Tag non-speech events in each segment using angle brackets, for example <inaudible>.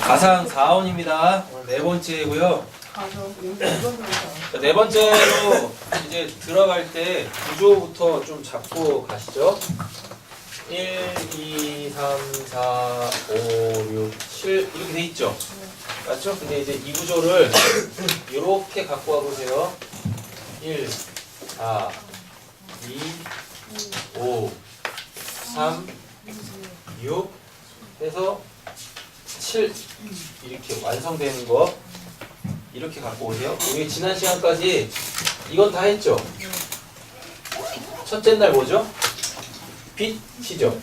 가상 4원입니다. 오늘 네 번째고요. 자, 네 번째로 이제 들어갈 때 구조부터 좀 잡고 가시죠. 1, 2, 3, 4, 5, 6, 7 이렇게 돼 있죠. 맞죠? 근데 이제 이 구조를 <coughs> 이렇게 갖고 와 보세요. 1, 4, 2, 5, 3, 6 해서 7 이렇게 완성되는 거 이렇게 갖고 오세요. 우리 지난 시간까지 이건 다 했죠? 첫째 날 뭐죠? 빛이죠?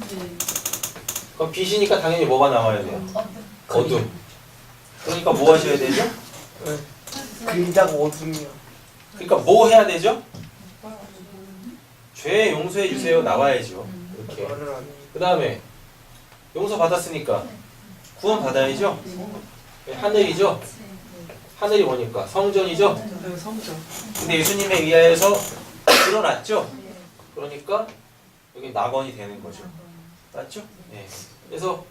그럼 빛이니까 당연히 뭐가 나와야 돼요? 어둠. 그러니까 뭐 하셔야 되죠? 그림자가 어둠이요. 그러니까 뭐 해야 되죠? 죄 용서해 주세요 나와야죠. 이렇게. 해. 그 다음에 용서 받았으니까 구원 받아야죠. 네, 하늘이죠. 하늘이 뭐니까 성전이죠. 네, 성전. 근데 예수님에 의하여서 드러났죠. 그러니까 여기 낙원이 되는 거죠. 맞죠? 네. 그래서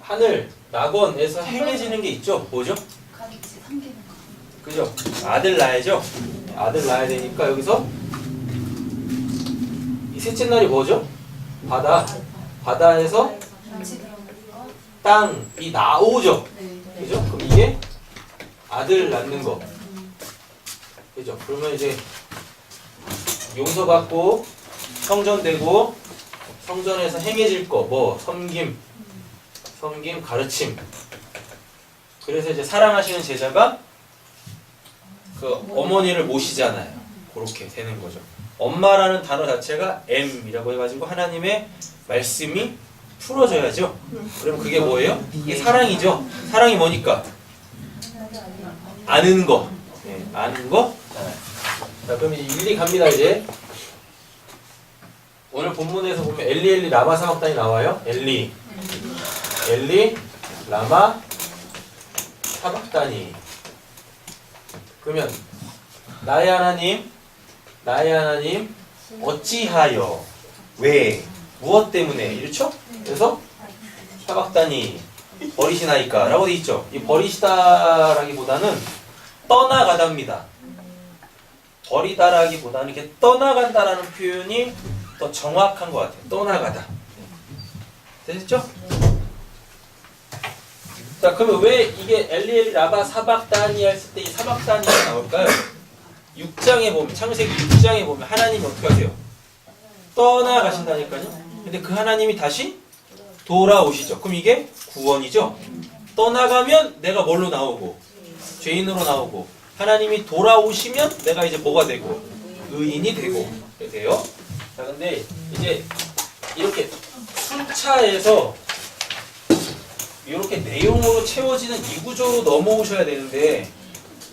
하늘 낙원에서 행해지는 게 있죠. 뭐죠? 그죠? 아들 낳아야죠. 아들 낳아야 되니까 여기서 이 셋째 날이 뭐죠? 바다. 바다에서 땅이 나오죠. 그죠? 그럼 이게 아들 낳는 거. 그죠? 그러면 이제 용서받고 성전되고 성전에서 행해질 거, 뭐 섬김, 섬김, 가르침. 그래서 이제 사랑하시는 제자가 그 어머니를 모시잖아요. 그렇게 되는 거죠. 엄마라는 단어 자체가 M이라고 해가지고 하나님의 말씀이 풀어져야죠. 그럼 그게 뭐예요? 이게 사랑이죠. 사랑이 뭐니까? 아는 거. 네, 아는 거. 자, 그럼 이제 일리 갑니다, 이제. 오늘 본문에서 보면 엘리 엘리 라마 사막단이 나와요. 엘리. 엘리 라마 사막단이. 그러면 나의 하나님, 나의 하나님 어찌하여 왜 무엇 때문에 이렇죠? 그래서 사박단이 버리시나이까 라고 돼 있죠. 이 버리시다라기보다는 떠나가답니다. 버리다라기보다는 이렇게 떠나간다라는 표현이 더 정확한 것 같아요. 떠나가다. 됐죠? 자, 그러면 왜 이게 엘리엘리 라바 사박단이 했을 때 이 사박단이가 나올까요? 6장에 보면 창세기 6장에 보면 하나님이 어떻게 하세요? 떠나가신다니까요. 근데 그 하나님이 다시 돌아오시죠. 그럼 이게 구원이죠. 떠나가면 내가 뭘로 나오고 죄인으로 나오고 하나님이 돌아오시면 내가 이제 뭐가 되고 의인이 되고 돼요. 자, 근데 이제 이렇게 순차에서 이렇게 내용으로 채워지는 이 구조로 넘어오셔야 되는데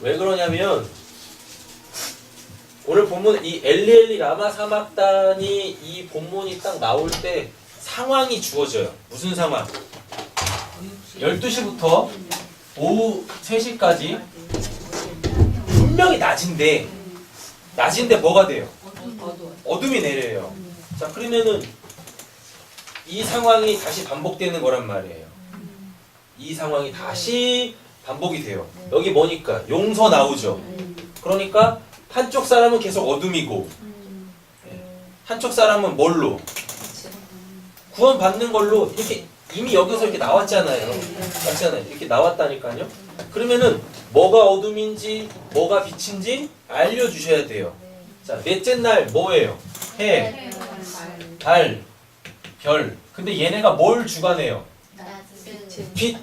왜 그러냐면 오늘 본문 이 엘리엘리 라마 사막단이 이 본문이 딱 나올 때 상황이 주어져요. 무슨 상황? 12시부터 오후 3시까지 분명히 낮인데 낮인데 뭐가 돼요? 어둠이 내려요. 자, 그러면은 이 상황이 다시 반복되는 거란 말이에요. 이 상황이 다시 반복이 돼요. 여기 뭐니까 용서 나오죠. 그러니까 한쪽 사람은 계속 어둠이고 한쪽 사람은 뭘로 구원 받는 걸로 이렇게 이미 여기서 이렇게 나왔잖아요. 맞잖아요. 이렇게 나왔다니까요. 그러면은 뭐가 어둠인지 뭐가 빛인지 알려주셔야 돼요. 자 넷째 날 뭐예요? 해, 달, 별. 근데 얘네가 뭘 주관해요? 빛,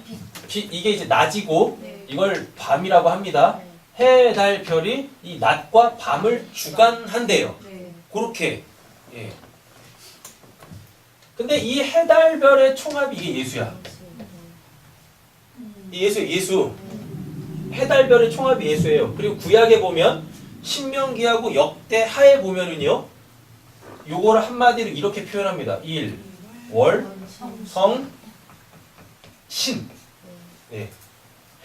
빛 이게 이제 낮이고 이걸 밤이라고 합니다. 해, 달, 별이 이 낮과 밤을 주관한대요. 그렇게. 예. 근데 이 해, 달, 별의 총합이 이게 예수야. 이 예수, 예수. 해, 달, 별의 총합이 예수예요. 그리고 구약에 보면 신명기하고 역대 하에 보면은요. 요거를 한마디로 이렇게 표현합니다. 일, 월, 성, 신. 네.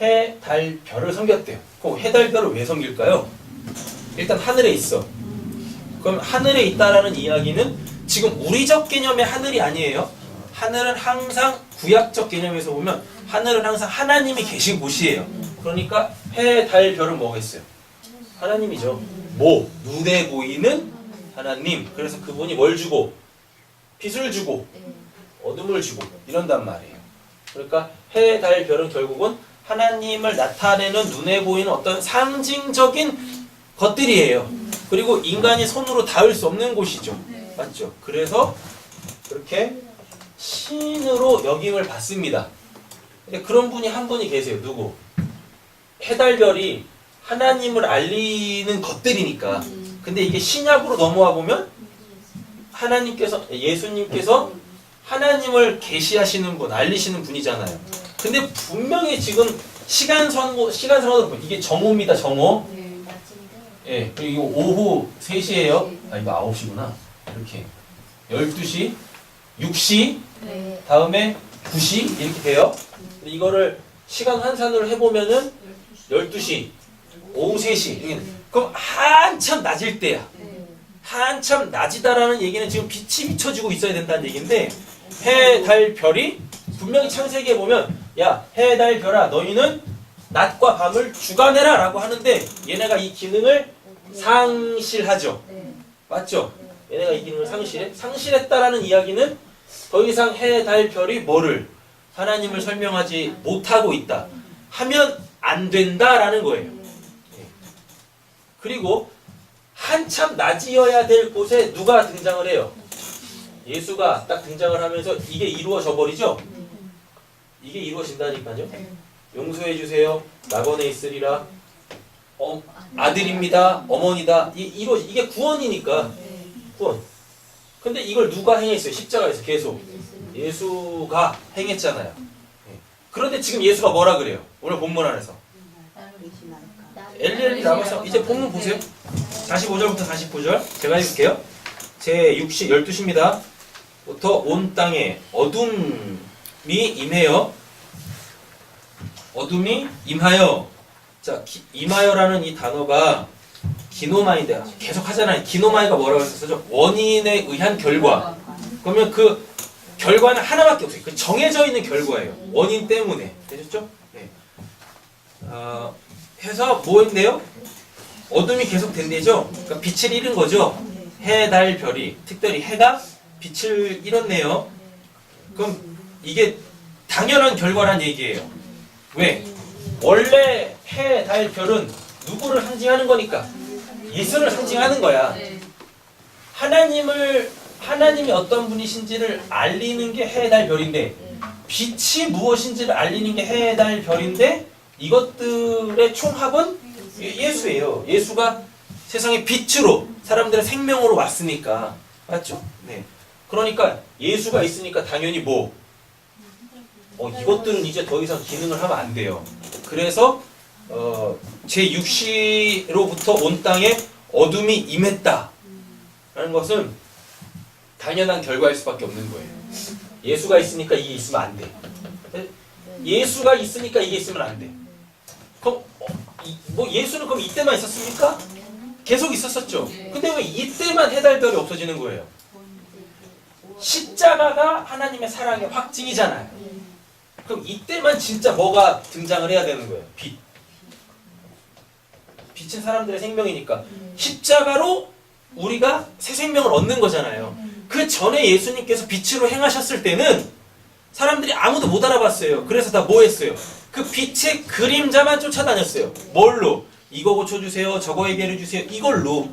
해, 달, 별을 섬겼대요. 그럼 해, 달, 별을 왜 섬길까요? 일단 하늘에 있어. 그럼 하늘에 있다라는 이야기는 지금 우리적 개념의 하늘이 아니에요. 하늘은 항상 구약적 개념에서 보면 하늘은 항상 하나님이 계신 곳이에요. 그러니까 해, 달, 별은 뭐겠어요? 하나님이죠. 뭐 눈에 보이는 하나님. 그래서 그분이 뭘 주고 빛을 주고 어둠을 주고 이런단 말이에요. 그러니까 해, 달, 별은 결국은 하나님을 나타내는 눈에 보이는 어떤 상징적인 것들이에요. 그리고 인간이 손으로 닿을 수 없는 곳이죠. 맞죠? 그래서 그렇게 신으로 여김을 받습니다. 근데 그런 분이 한 분이 계세요. 누구? 해달별이 하나님을 알리는 것들이니까. 근데 이게 신약으로 넘어와 보면 하나님께서 예수님께서 하나님을 계시하시는 분, 알리시는 분이잖아요. 근데 분명히 지금 시간 선고 시간 선거 보면 이게 정오입니다. 정오. 예. 그리고 오후 3시예요. 아 이거 9시구나. 이렇게 12시, 6시, 다음에 9시 이렇게 돼요. 근데 이거를 시간 환산을 해 보면은 12시, 오후 3시. 이렇게. 그럼 한참 낮일 때야. 한참 낮이다라는 얘기는 지금 빛이 비춰지고 있어야 된다는 얘기인데 해, 달, 별이 분명히 창세기에 보면 야, 해, 달, 별아 너희는 낮과 밤을 주관해라 라고 하는데 얘네가 이 기능을 상실하죠. 맞죠? 얘네가 이 기능을 상실해? 상실했다라는 이야기는 더 이상 해, 달, 별이 뭐를 하나님을 설명하지 못하고 있다. 하면 안 된다라는 거예요. 예. 그리고 한참 낮이어야 될 곳에 누가 등장을 해요? 예수가 딱 등장을 하면서 이게 이루어져 버리죠? 이게 이루어진다니까요. 용서해 주세요. 낙원에 있으리라. 어, 아들입니다. 어머니다. 이 이루어 이게 구원이니까 구원. 근데 이걸 누가 행했어요? 십자가에서 계속 예수가 행했잖아요. 예. 그런데 지금 예수가 뭐라 그래요? 오늘 본문 안에서 엘리엘리 남아서 이제 본문 보세요. 45절부터 49절 제가 읽을게요. 제 60, 12시입니다. 부터 온 땅에 어둠 이 임해요. 어둠이 임하여. 자, 기- 임하여라는 이 단어가 기노마인데 계속 하잖아요. 기노마이가 뭐라고 했었죠? 원인에 의한 결과. 그러면 그 결과는 하나밖에 없어요. 그 정해져 있는 결과예요. 원인 때문에. 되셨죠? 네. 어, 해서 뭐인데요? 어둠이 계속 된대죠? 그러니까 빛을 잃은 거죠? 해, 달, 별이. 특별히 해가 빛을 잃었네요. 그럼 이게 당연한 결과란 얘기예요. 왜? 원래 해, 달, 별은 누구를 상징하는 거니까? 예수를 상징하는 거야. 하나님을 하나님이 어떤 분이신지를 알리는 게 해, 달, 별인데 빛이 무엇인지를 알리는 게 해, 달, 별인데 이것들의 총합은 예- 예수예요. 예수가 세상의 빛으로 사람들의 생명으로 왔으니까 맞죠? 네. 그러니까 예수가 있으니까 당연히 뭐 어, 이것들은 이제 더 이상 기능을 하면 안 돼요. 그래서 어, 제 6시로부터 온 땅에 어둠이 임했다. 라는 것은 당연한 결과일 수밖에 없는 거예요. 예수가 있으니까 이게 있으면 안 돼. 예수가 있으니까 이게 있으면 안 돼. 그럼 어, 이- 뭐 예수는 그럼 이때만 있었습니까? 계속 있었었죠. 근데 왜 이때만 해달별이 없어지는 거예요? 십자가가 하나님의 사랑의 확증이잖아요. 그럼 이때만 진짜 뭐가 등장을 해야 되는 거예요? 빛. 빛은 사람들의 생명이니까 십자가로 우리가 새 생명을 얻는 거잖아요. 그 전에 예수님께서 빛으로 행하셨을 때는 사람들이 아무도 못 알아봤어요. 그래서 다 뭐 했어요? 그 빛의 그림자만 쫓아다녔어요. 뭘로? 이거 고쳐주세요. 저거 해결해 주세요. 이걸로.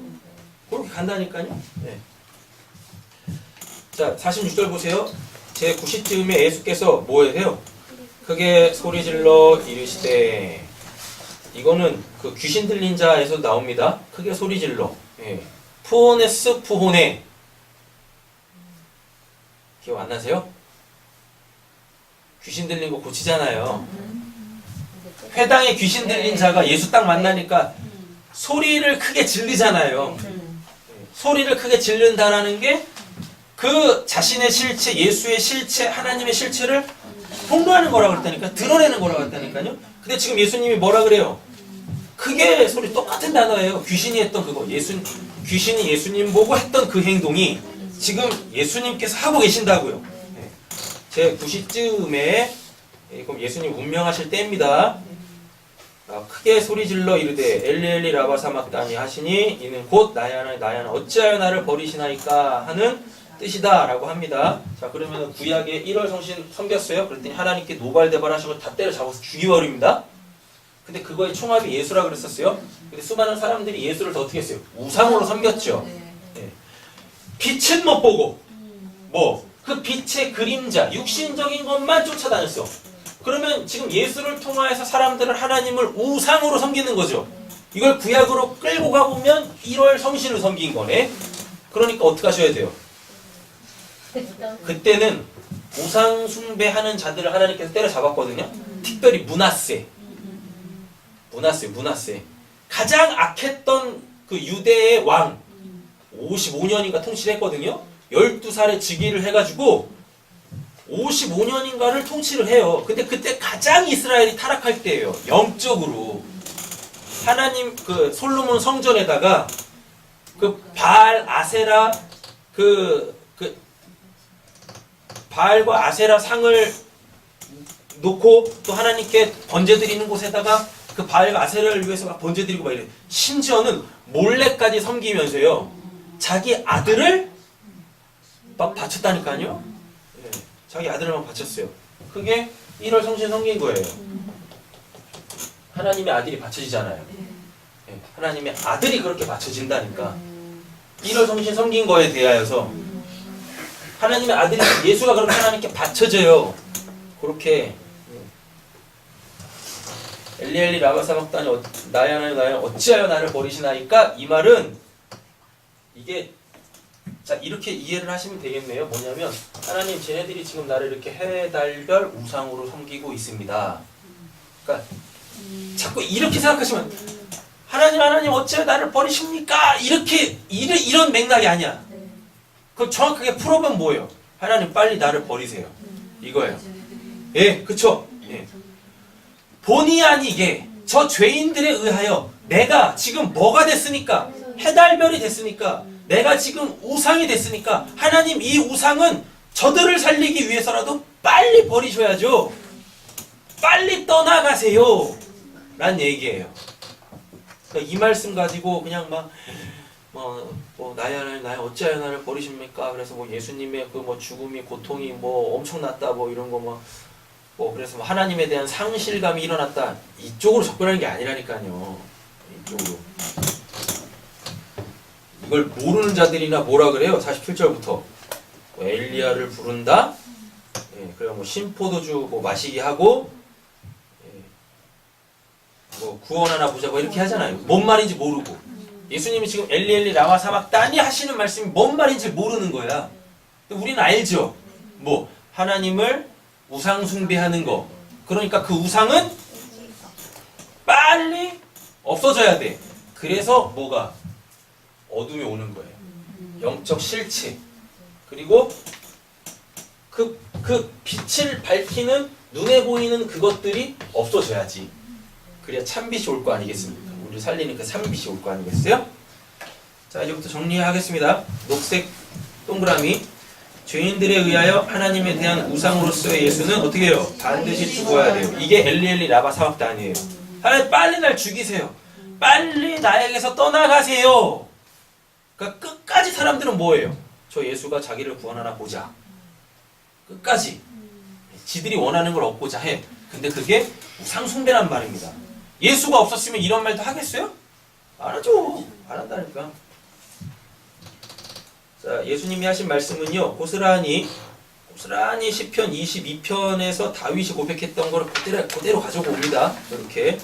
그렇게 간다니까요. 네. 자, 46절 보세요. 제 90쯤에 예수께서 뭐 해요? 크게 소리 질러 이르시되 이거는 그 귀신 들린 자에서 나옵니다. 크게 소리 질러. 예. 푸오네스 푸호네. 기억 안 나세요? 귀신 들린 거 고치잖아요. 회당에 귀신 들린 자가 예수 딱 만나니까 소리를 크게 질르잖아요. 소리를 크게 질른다라는 게 그 자신의 실체, 예수의 실체, 하나님의 실체를 폭로하는 거라고 했다니까, 드러내는 거라고 했다니까요. 근데 지금 예수님이 뭐라 그래요? 크게 소리 똑같은 단어예요. 귀신이 했던 그거, 예수 귀신이 예수님 보고 했던 그 행동이 지금 예수님께서 하고 계신다고요. 네. 제 9시쯤에 그럼 예수님 운명하실 때입니다. 아, 크게 소리질러 이르되 엘리엘리 라바 사막다니 하시니 이는 곧 나의 하나님 어찌하여 나를 버리시나이까 하는 뜻이다라고 합니다. 자 그러면 구약에 1월 성신 섬겼어요. 그랬더니 하나님께 노발대발하시고 다 때려 잡아서 죽여버립니다. 근데 그거의 총합이 예수라 그랬었어요. 근데 수많은 사람들이 예수를 더 어떻게 했어요? 우상으로 섬겼죠. 빛은 못 보고 뭐 그 빛의 그림자 육신적인 것만 쫓아다녔어. 그러면 지금 예수를 통하여서 사람들은 하나님을 우상으로 섬기는 거죠. 이걸 구약으로 끌고 가보면 1월 성신을 섬긴 거네. 그러니까 어떻게 하셔야 돼요? 그때는 우상 숭배하는 자들을 하나님께서 때려잡았거든요. 특별히 문하세. 문하세, 문하세. 가장 악했던 그 유대의 왕 55년인가 통치를 했거든요. 12살에 즉위를 해가지고 55년인가를 통치를 해요. 근데 그때 가장 이스라엘이 타락할 때예요. 영적으로. 하나님 그 솔로몬 성전에다가 그 바알 아세라 그, 그 바알과 아세라 상을 놓고 또 하나님께 번제 드리는 곳에다가 그 바알과 아세라를 위해서 막 번제 드리고 막 이래. 심지어는 몰래까지 섬기면서요. 자기 아들을 막 바쳤다니까요. 예, 자기 아들을 막 바쳤어요. 그게 1월 성신 성긴 거예요. 하나님의 아들이 바쳐지잖아요. 예, 하나님의 아들이 그렇게 바쳐진다니까. 1월 성신 성긴 거에 대하여서 하나님의 아들이 예수가 그렇게 하나님께 바쳐져요. 그렇게 예. 엘리엘리 라바 사막다니 어- 나의 하나님 나의 어찌하여 나를 버리시나이까 이 말은 이게 자 이렇게 이해를 하시면 되겠네요. 뭐냐면 하나님 쟤네들이 지금 나를 이렇게 해달별 우상으로 섬기고 있습니다. 그러니까 자꾸 이렇게 생각하시면 하나님 하나님 어찌하여 나를 버리십니까? 이렇게 이런 맥락이 아니야. 그럼 정확하게 풀어보면 뭐예요? 하나님 빨리 나를 버리세요. 이거예요. 예, 그쵸? 예. 본의 아니게 저 죄인들에 의하여 내가 지금 뭐가 됐으니까 해달별이 됐으니까 내가 지금 우상이 됐으니까 하나님 이 우상은 저들을 살리기 위해서라도 빨리 버리셔야죠. 빨리 떠나가세요. 란 얘기예요. 그러니까 이 말씀 가지고 그냥 막 뭐, 뭐 하나님 나의 어찌하여 나를 버리십니까? 그래서 뭐 예수님의 그 뭐 죽음이 고통이 뭐 엄청났다 뭐 이런 거 뭐 뭐 그래서 뭐 하나님에 대한 상실감이 일어났다. 이쪽으로 접근하는 게 아니라니까요. 이쪽으로. 이걸 모르는 자들이나 뭐라 그래요? 47절부터. 뭐 엘리야를 부른다? 예, 그리고 뭐 신포도주 뭐 마시게 하고 예, 뭐 구원 하나 보자 뭐 이렇게 하잖아요. 뭔 말인지 모르고 예수님이 지금 엘리엘리 라와 사막다니 하시는 말씀이 뭔 말인지 모르는 거야. 근데 우리는 알죠. 뭐 하나님을 우상 숭배하는 거. 그러니까 그 우상은 빨리 없어져야 돼. 그래서 뭐가? 어둠이 오는 거예요. 영적 실체. 그리고 그, 그 빛을 밝히는 눈에 보이는 그것들이 없어져야지. 그래야 참빛이 올 거 아니겠습니까 우리 살리는 그 참빛이 올 거 아니겠어요 자 이제부터 정리하겠습니다 녹색 동그라미 죄인들에 의하여 하나님에 대한 우상으로서의 예수는 어떻게 해요? 반드시 죽어야 돼요. 이게 엘리엘리 라바 사막도 아니에요. 하나님 빨리 날 죽이세요. 빨리 나에게서 떠나가세요. 그러니까 끝까지 사람들은 뭐예요? 저 예수가 자기를 구원하나 보자. 끝까지. 지들이 원하는 걸 얻고자 해. 근데 그게 우상숭배란 말입니다. 예수가 없었으면 이런 말도 하겠어요? 안 하죠. 안 한다니까. 자, 예수님이 하신 말씀은요, 고스란히, 고스란히 시편 22편에서 다윗이 고백했던 걸 그대로, 그대로 가지고 옵니다. 이렇게.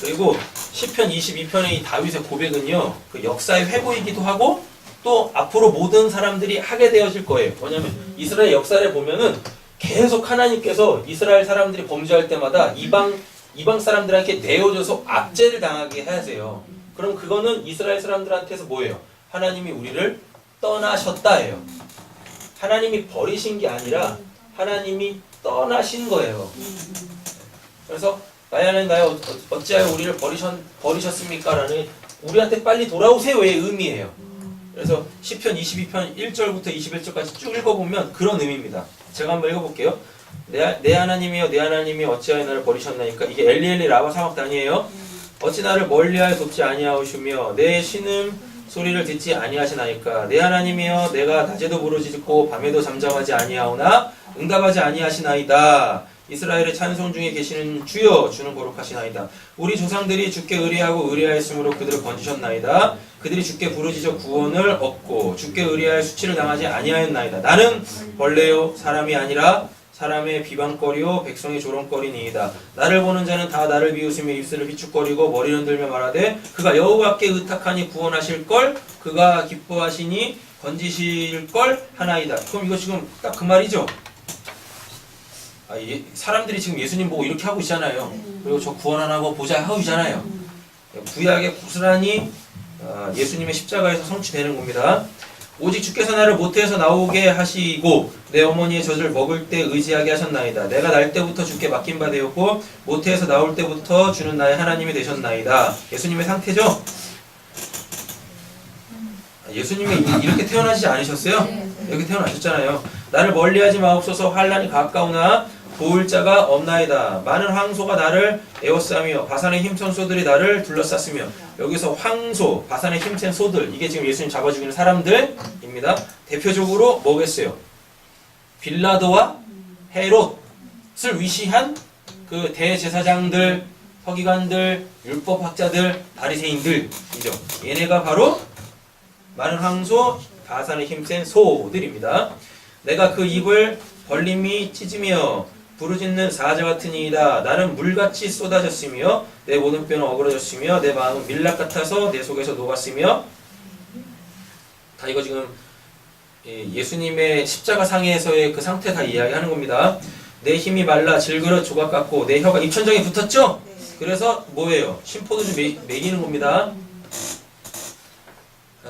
그리고 시편 22편의 이 다윗의 고백은요, 그 역사의 회고이기도 하고, 또 앞으로 모든 사람들이 하게 되어질 거예요. 뭐냐면, 이스라엘 역사를 보면은 계속 하나님께서 이스라엘 사람들이 범죄할 때마다 이방, 이방 사람들한테 내어줘서 압제를 당하게 하세요. 그럼 그거는 이스라엘 사람들한테서 뭐예요? 하나님이 우리를 떠나셨다예요. 하나님이 버리신 게 아니라 하나님이 떠나신 거예요. 그래서 하나님 나의 어- 어찌하여 우리를 버리셨, 버리셨습니까? 라는 우리한테 빨리 돌아오세요의 의미예요. 그래서 시편 22편 1절부터 21절까지 쭉 읽어보면 그런 의미입니다. 제가 한번 읽어볼게요. 내, 내 하나님이여 내 하나님이 어찌하여 나를 버리셨나이까 이게 엘리엘리 라바 사막단이에요. 어찌 나를 멀리하여 돕지 아니하오시며 내 신음 소리를 듣지 아니하시나이까 내 하나님이여 내가 낮에도 부르짖고 밤에도 잠잠하지 아니하오나 응답하지 아니하시나이다. 이스라엘의 찬송 중에 계시는 주여 주는 거룩하시나이다. 우리 조상들이 주께 의리하고 의리하였으므로 그들을 건지셨나이다. 그들이 주께 부르짖어 구원을 얻고 주께 의리하여 수치를 당하지 아니하였나이다. 나는 벌레요 사람이 아니라 사람의 비방거리요 백성의 조롱거리니이다. 나를 보는 자는 다 나를 비웃으며 입술을 비축거리고 머리를 들며 말하되 그가 여호와께 의탁하니 구원하실 걸 그가 기뻐하시니 건지실 걸 하나이다. 그럼 이거 지금 딱 그 말이죠. 아, 예, 사람들이 지금 예수님 보고 이렇게 하고 있잖아요. 그리고 저 구원 하나 뭐 보자 하고 있잖아요. 구약에 고스란히 아, 예수님의 십자가에서 성취되는 겁니다. 오직 주께서 나를 모태에서 나오게 하시고 내 어머니의 젖을 먹을 때 의지하게 하셨나이다. 내가 날 때부터 주께 맡긴 바 되었고 모태에서 나올 때부터 주는 나의 하나님이 되셨나이다. 예수님의 상태죠? 아, 예수님이 이- 이렇게 태어나지 않으셨어요? 이렇게 태어나셨잖아요. 나를 멀리하지 마옵소서 환란이 가까우나 도울 자가 없나이다. 많은 황소가 나를 에워싸며 바산의 힘센 소들이 나를 둘러쌌으며 여기서 황소, 바산의 힘센 소들 이게 지금 예수님 잡아 죽이는 사람들입니다. 대표적으로 뭐겠어요? 빌라도와 헤롯을 위시한 그 대제사장들, 서기관들, 율법학자들, 바리새인들이죠. 얘네가 바로 많은 황소, 바산의 힘센 소들입니다. 내가 그 입을 벌림이 찢으며 부르짖는 사자 같으니이다. 나는 물같이 쏟아졌으며 내 모든 뼈는 어그러졌으며 내 마음은 밀랍 같아서 내 속에서 녹았으며 다 이거 지금 이 예수님의 십자가 상에서의 그 상태 다 이야기하는 겁니다. 내 힘이 말라 질그릇 조각 같고 내 혀가 입천장에 붙었죠. 그래서 뭐예요? 심포도주 매, 매기는 겁니다.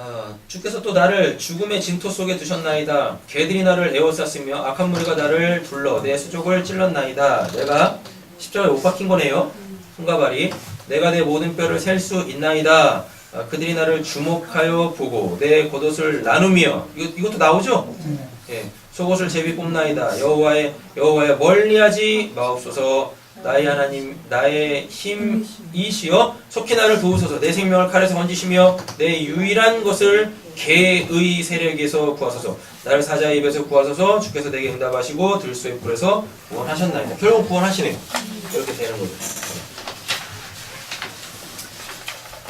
아, 주께서 또 나를 죽음의 진토 속에 두셨나이다. 개들이 나를 에워쌌으며 악한 무리가 나를 둘러 내 수족을 찔렀나이다. 내가 십자가에 못 박힌 거네요. 손과 발이 내가 내 모든 뼈를 셀 수 있나이다. 아, 그들이 나를 주목하여 보고 내 겉옷을 나누며 이것, 이것도 나오죠? 예, 속옷을 제비 뽑나이다. 여호와의 여호와의 멀리하지 마옵소서. 나의 하나님 나의 힘이시여 속히 나를 도우소서. 내 생명을 칼에서 건지시며 내 유일한 것을 개의 세력에서 구하소서. 나를 사자의 입에서 구하소서. 주께서 내게 응답하시고 들소의 불에서 구원하셨나이다. 결국 구원하시네요. 이렇게 되는 거죠.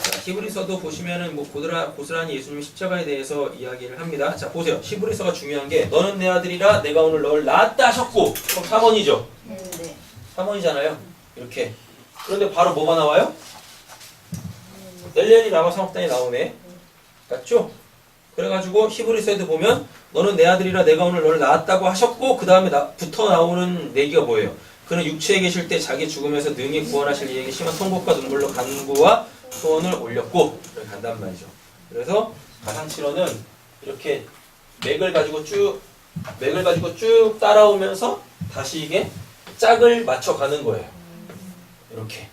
자, 히브리서도 보시면은 뭐 고드라, 고스란히 예수님 십자가에 대해서 이야기를 합니다. 자 보세요. 히브리서가 중요한 게 너는 내 아들이라 내가 오늘 너를 낳았다 하셨고 그럼 3원이죠 3원이잖아요. 이렇게. 그런데 바로 뭐가 나와요? 엘리엘이 라마 사목단이 나오네. 맞죠? 그래가지고 히브리서에도 보면 너는 내 아들이라 내가 오늘 너를 낳았다고 하셨고 그 다음에 붙어 나오는 내기가 뭐예요? 그는 육체에 계실 때 자기 죽음에서 능히 구원하실 이에게 심한 통곡과 눈물로 간구와 소원을 올렸고 간단 말이죠. 그래서 가상치로는 이렇게 맥을 가지고 쭉 맥을 가지고 쭉 따라오면서 다시 이게 짝을 맞춰가는 거예요. 이렇게.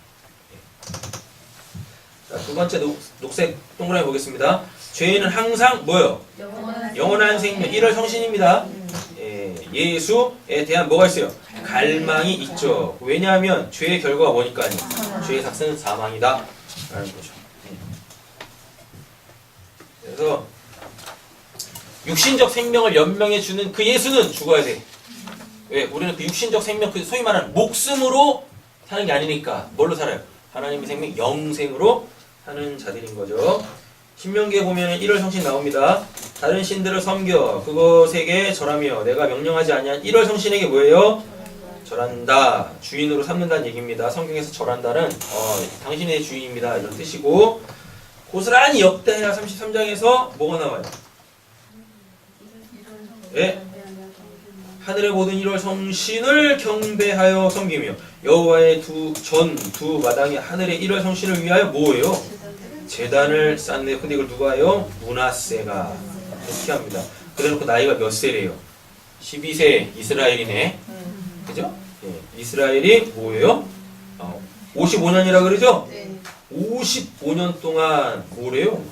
자, 두 번째 녹, 녹색 동그라미 보겠습니다. 죄는 항상 뭐요? 영원한 생명, 1월 성신입니다. 예, 예수에 대한 뭐가 있어요? 갈망이 있죠. 왜냐하면 죄의 결과가 뭐니까요? 죄의 삭스는 사망이다. 라는 거죠. 예. 그래서 육신적 생명을 연명해 주는 그 예수는 죽어야 돼. 왜? 우리는 그 육신적 생명, 그 소위 말하는 목숨으로 사는 게 아니니까 뭘로 살아요? 하나님의 생명, 영생으로 사는 자들인 거죠. 신명기에 보면 1월 성신 나옵니다. 다른 신들을 섬겨 그것에게 절하며 내가 명령하지 아니한 1월 성신에게 뭐예요? 절한다. 주인으로 삼는다는 얘기입니다. 성경에서 절한다는 어, 당신의 주인입니다. 이런 뜻이고 고스란히 역대하 33장에서 뭐가 나와요? 예? 하늘의 모든 1월 성신을 경배하여 섬기며 여호와의 두 전 두 마당이 하늘의 1월 성신을 위하여 뭐예요? 재단을 쌓네. 근데 이걸 누가 해요? 문하세가 어떻게 합니다. 그래놓고 나이가 몇 세래요? 12세 이스라엘이네. 그죠? 예, 이스라엘이 뭐예요? 어, 55년이라 그러죠? 55년 동안 뭐래요?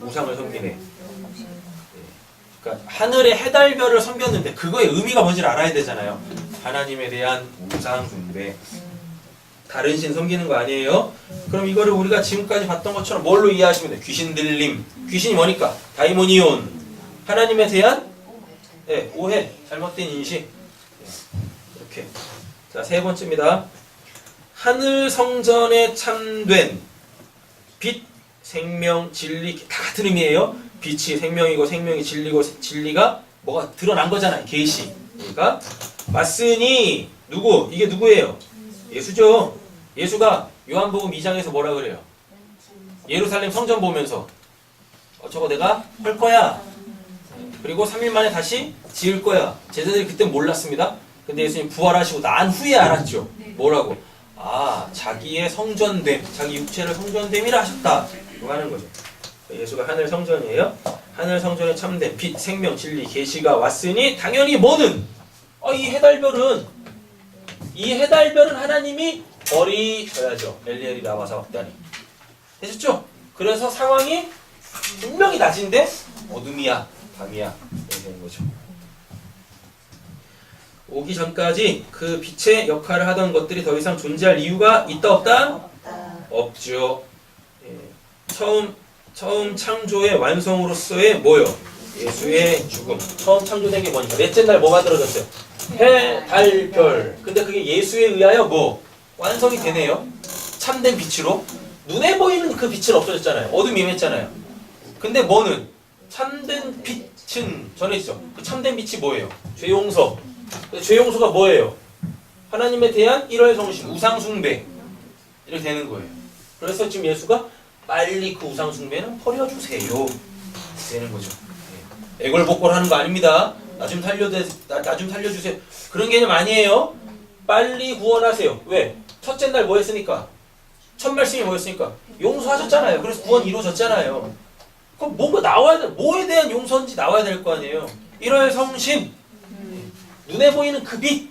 우상을 섬기네. 그러니까 하늘의 해달별을 섬겼는데 그거의 의미가 뭔지를 알아야 되잖아요. 하나님에 대한 우상 숭배. 다른 신 섬기는 거 아니에요? 그럼 이거를 우리가 지금까지 봤던 것처럼 뭘로 이해하시면 돼요? 귀신 들림. 귀신이 뭐니까? 다이모니온. 하나님에 대한 네, 오해, 잘못된 인식. 네, 이렇게. 자, 세 번째입니다. 하늘 성전에 참된 빛, 생명, 진리 다 같은 의미예요. 빛이 생명이고 생명이 진리고 진리가 뭐가 드러난 거잖아요. 계시. 그러니까 맞으니 누구? 이게 누구예요? 예수죠. 예수가 요한복음 2장에서 뭐라 그래요? 예루살렘 성전 보면서 어, 저거 내가 할 거야. 그리고 3일 만에 다시 지을 거야. 제자들이 그때 몰랐습니다. 근데 예수님 부활하시고 난 후에 알았죠. 뭐라고? 아, 자기의 성전됨, 자기 육체를 성전됨이라 하셨다. 이거 하는 거죠. 예수가 하늘 성전이에요. 하늘 성전에 참된 빛, 생명, 진리, 계시가 왔으니 당연히 뭐는 어, 이 해달별은 이 해달별은 하나님이 버리셔야죠. 엘리엘이 나와서 왔다니. 되셨죠? 그래서 상황이 분명히 낮인데 어둠이야, 밤이야. 되는 거죠. 오기 전까지 그 빛의 역할을 하던 것들이 더 이상 존재할 이유가 있다 없다? 없죠. 예. 처음 처음 창조의 완성으로서의 뭐요? 예수의 죽음. 처음 창조된 게 뭐니까? 넷째 날뭐 만들어졌어요? 해, 달, 별. 근데 그게 예수에 의하여 뭐 완성이 되네요. 참된 빛으로 눈에 보이는 그 빛은 없어졌잖아요. 어둠이 임했잖아요. 근데 뭐는 참된 빛은 전해지죠. 그 참된 빛이 뭐예요? 죄 용서. 그 죄용서가 뭐예요? 하나님에 대한 일월 성신, 우상 숭배 이렇게 되는 거예요. 그래서 지금 예수가 빨리 그 우상 숭배는 버려주세요. 되는 거죠. 예. 애걸복걸 하는 거 아닙니다. 나 좀 살려 나 좀 살려주세요. 그런 개념 아니에요. 빨리 구원하세요. 왜? 첫째 날 뭐 했으니까? 첫 말씀이 뭐였으니까? 용서하셨잖아요. 그래서 구원 이루어졌잖아요. 그럼 뭐가 나와야 돼? 뭐에 대한 용서인지 나와야 될 거 아니에요. 일월 성신, 눈에 보이는 그 빛,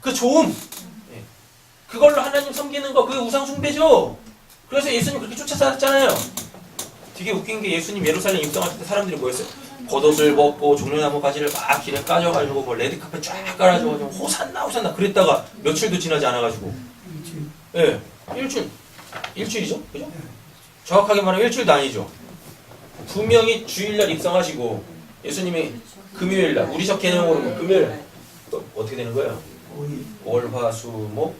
그 좋음, 예. 그걸로 하나님 섬기는 거, 그게 우상 숭배죠. 그래서 예수님 그렇게 쫓아다녔잖아요. 되게 웃긴 게 예수님 예루살렘 입성하실 때 사람들이 뭐였어요? 겉옷을 벗고 종려나무 가지를 막 길에 까져가지고 뭐 레드카펫 쫙 깔아주고 좀 호산나 호산나 그랬다가 며칠도 지나지 않아가지고 예 일주일 일주일이죠 그죠? 정확하게 말하면 일주일도 아니죠 분명히 주일날 입성하시고 예수님이 금요일날 우리 적 개념으로 는 금요일 또 어떻게 되는 거예요? 월화수목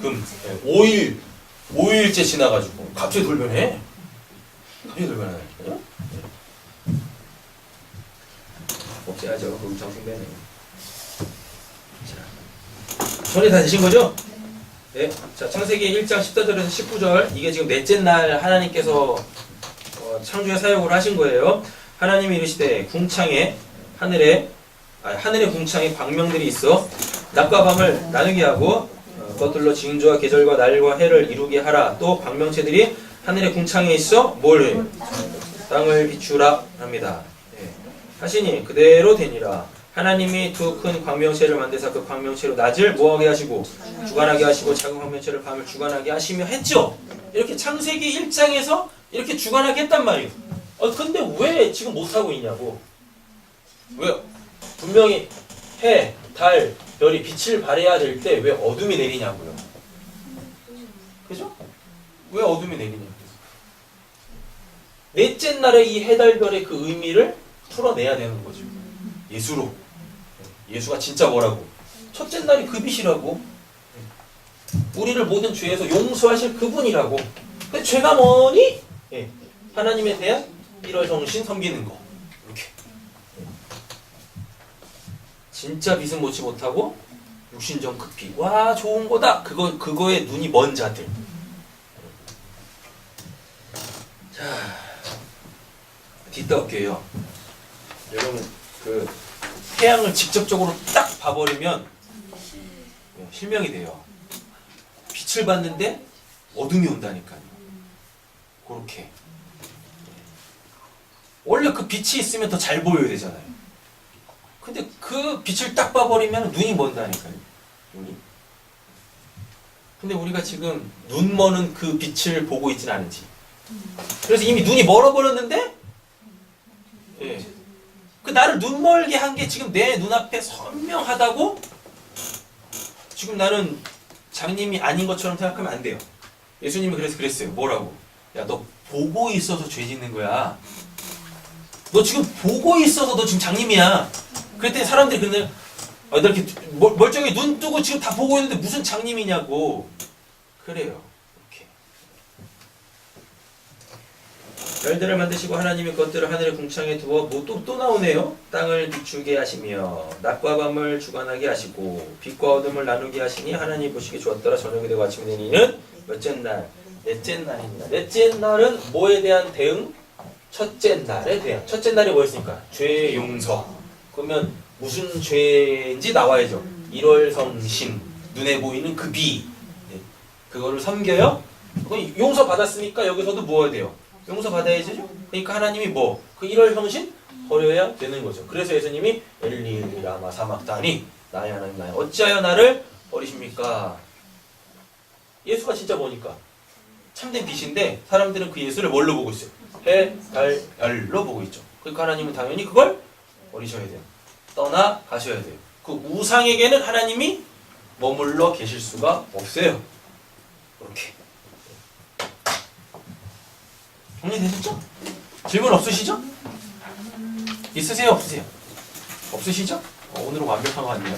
금 예, 5일 5일째 지나가지고. 갑자기 돌변해? 갑자기 돌변해 그죠? 없애야죠. 그 우상 숭배는 자. 손이 다 되신 거죠? 네. 자 창세기 1장 14절에서 19절. 이게 지금 넷째 날 하나님께서 어, 창조의 사역을 하신 거예요. 하나님이 이르시되 궁창에 하늘에 아, 하늘의 궁창에 광명들이 있어 낮과 밤을 나누게 하고 어, 그것들로 징조와 계절과 날과 해를 이루게 하라 또 광명체들이 하늘의 궁창에 있어 뭘 해? 땅을 비추라 합니다 예. 하시니 그대로 되니라 하나님이 두 큰 광명체를 만드사 그 광명체로 낮을 뭐하게 하시고 주관하게 하시고 작은 광명체를 밤을 주관하게 하시며 했죠 이렇게 창세기 1장에서 이렇게 주관하게 했단 말이에요 어, 근데 왜 지금 못하고 있냐고 왜요? 분명히 해, 달, 별이 빛을 발해야 될 때 왜 어둠이 내리냐고요. 그죠? 왜 어둠이 내리냐고요. 넷째 날에 이 해달별의 그 의미를 풀어내야 되는 거죠. 예수로. 예수가 진짜 뭐라고? 첫째 날이 그 빛이라고. 우리를 모든 죄에서 용서하실 그분이라고. 근데 죄가 뭐니? 예. 하나님에 대한 일월 정신 섬기는 거. 이렇게. 진짜 빛은 못지 못하고 육신정 급히. 와 좋은 거다. 그거 그거에 눈이 먼 자들. 자 뒷담게요. 여러분 그 태양을 직접적으로 딱 봐버리면 어, 실명이 돼요. 빛을 봤는데 어둠이 온다니까요. 그렇게. 원래 그 빛이 있으면 더 잘 보여야 되잖아요 근데 그 빛을 딱 봐버리면 눈이 먼다니까요. 눈이. 근데 우리가 지금 눈 머는 그 빛을 보고 있진 않은지. 그래서 이미 눈이 멀어버렸는데, 예, 그 나를 눈 멀게 한 게 지금 내 눈앞에 선명하다고 지금 나는 장님이 아닌 것처럼 생각하면 안 돼요. 예수님이 그래서 그랬어요. 뭐라고? 야, 너 보고 있어서 죄 짓는 거야. 너 지금 보고 있어서 너 지금 장님이야. 그랬더니 사람들이 근데 아, 너 이렇게 멀- 멀쩡히 눈 뜨고 지금 다 보고 있는데 무슨 장님이냐고. 그래요. 이렇게. 별들을 만드시고 하나님의 것들을 하늘의 궁창에 두어 뭐또또 나오네요. 땅을 비추게 하시며 낮과 밤을 주관하게 하시고 빛과 어둠을 나누게 하시니 하나님 보시기 좋았더라 저녁이 되고 아침이 되니는 몇째 날 넷째 날입니다. 넷째 날은 뭐에 대한 대응? 첫째 날에 대한 첫째 날이 뭐였습니까? 죄 용서. 그러면 무슨 죄인지 나와야죠. 1월 성신 눈에 보이는 그 비. 네. 그거를 섬겨요. 그건 용서 받았으니까 여기서도 뭐 해야 돼요? 용서 받아야죠. 그러니까 하나님이 뭐 그 1월 성신 버려야 되는 거죠. 그래서 예수님이 엘리 라마 사막다니 나의 하나님 나의 어찌하여 나를 버리십니까? 예수가 진짜 뭐니까 참된 빛인데 사람들은 그 예수를 뭘로 보고 있어요? 해, 달, 별로 보고 있죠. 그러니까 하나님은 당연히 그걸 버리셔야 돼요. 떠나 가셔야 돼요. 그 우상에게는 하나님이 머물러 계실 수가 없어요. 이렇게. 정리되셨죠? 질문 없으시죠? 있으세요? 없으세요? 없으시죠? 어, 오늘은 완벽한 거 같네요.